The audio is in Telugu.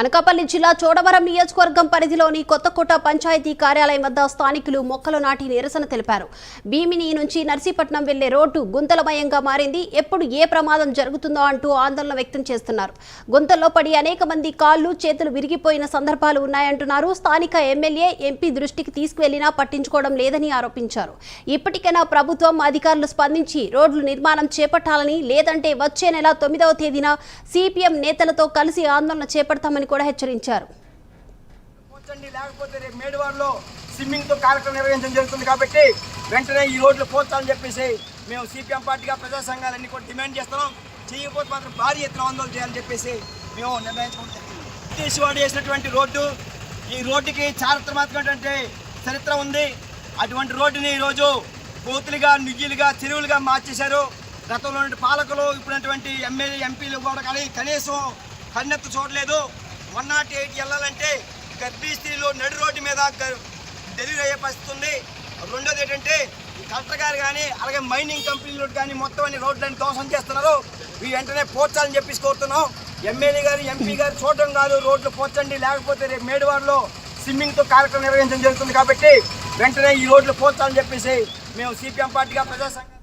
అనకాపల్లి జిల్లా చోడవరం నియోజకవర్గం పరిధిలోని కొత్తకోట పంచాయతీ కార్యాలయం వద్ద స్థానికులు మొక్కలు నాటి నిరసన తెలిపారు. భీమిని నుంచి నర్సీపట్నం వెళ్ళే రోడ్డు గుంతలమయంగా మారింది. ఎప్పుడు ఏ ప్రమాదం జరుగుతుందో అంటూ ఆందోళన వ్యక్తం చేస్తున్నారు. గుంతల్లో పడి అనేక మంది కాళ్ళు చేతులు విరిగిపోయిన సందర్భాలు ఉన్నాయంటున్నారు. స్థానిక ఎమ్మెల్యే ఎంపీ దృష్టికి తీసుకువెళ్ళినా పట్టించుకోవడం లేదని ఆరోపించారు. ఇప్పటికైనా ప్రభుత్వం అధికారులు స్పందించి రోడ్లు నిర్మాణం చేపట్టాలని లేదంటే వచ్చే నెల తొమ్మిదవ తేదీన సిపిఎం నేతలతో కలిసి ఆందోళన చేపడతామని కూడా హెచ్చరించారు. పోచండి లేకపోతే రేపు మేడివాడలో స్విమ్మింగ్తో కార్యక్రమం నిర్వహించడం జరుగుతుంది కాబట్టి వెంటనే ఈ రోడ్లు పోతామని చెప్పేసి మేము సిపిఎం పార్టీగా ప్రజా సంఘాలన్నీ కూడా డిమాండ్ చేస్తున్నాం. చేయకపోతే మాత్రం భారీ ఎత్తున ఆందోళన చేయాలని చెప్పేసి మేము నిర్ణయించుకోవడం జరిగింది. వాడు వేసినటువంటి రోడ్డు ఈ రోడ్డుకి చారిత్రాత్మకమైనటువంటి చరిత్ర ఉంది. అటువంటి రోడ్డుని ఈరోజు కోతులుగా నుయ్యిలుగా చెరువులుగా మార్చేశారు. గతంలో పాలకులు ఇప్పుడున్నటువంటి ఎమ్మెల్యే ఎంపీలు కూడా కానీ కనీసం కన్నెత్తు చూడలేదు. వన్ నాట్ ఎయిట్ వెళ్ళాలంటే గర్భీ స్త్రీలు నడి రోడ్డు మీద డెలివరీ అయ్యే పరిస్థితి ఉంది. రెండోది ఏంటంటే కలెక్టర్ గారు కానీ అలాగే మైనింగ్ కంపెనీలు కానీ మొత్తం అన్ని రోడ్లను ధ్వంసం చేస్తున్నారు. ఇవి వెంటనే పోర్చాలని చెప్పేసి కోరుతున్నాం. ఎమ్మెల్యే గారు ఎంపీ గారు చూడడం కాదు రోడ్లు పోర్చండి. లేకపోతే రేపు మేడవాడలో స్విమ్మింగ్తో కార్యక్రమం నిర్వహించడం జరుగుతుంది కాబట్టి వెంటనే ఈ రోడ్లు పోర్చాలని చెప్పేసి మేము సిపిఎం పార్టీగా ప్రజాసంఘం